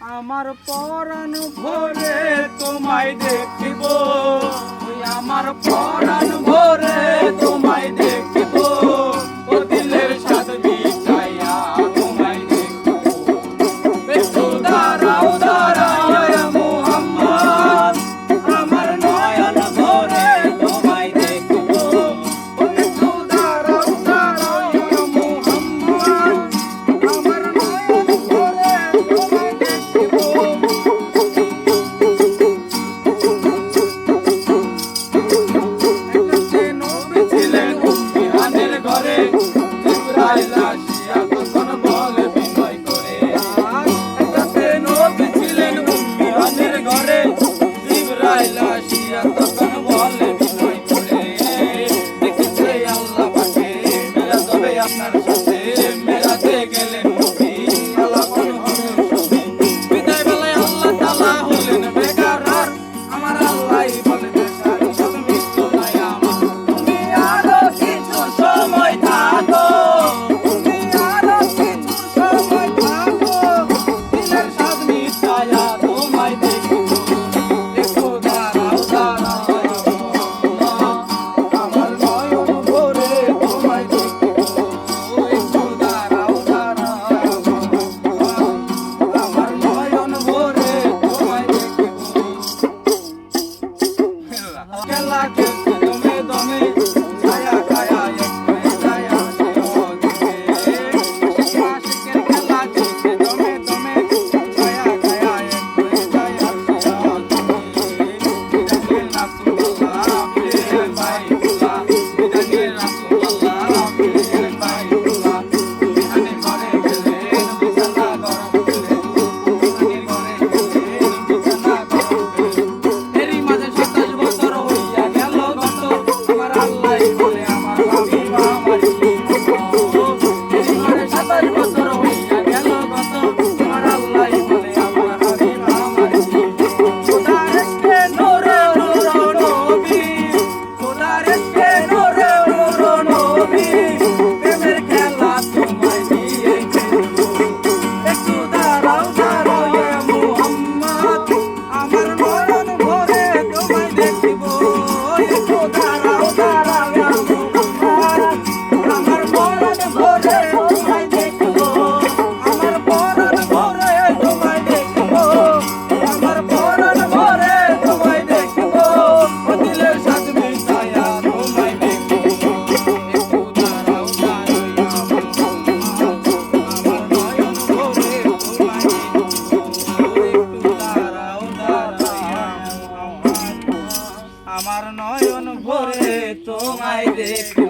আমার পরাণ ভোরে তোমায় দেখিব। আমার পরাণ ভোরে আপনার সাথে মেলাতে গেলে like a আমার নয়ন ভরে তোমায় দেখে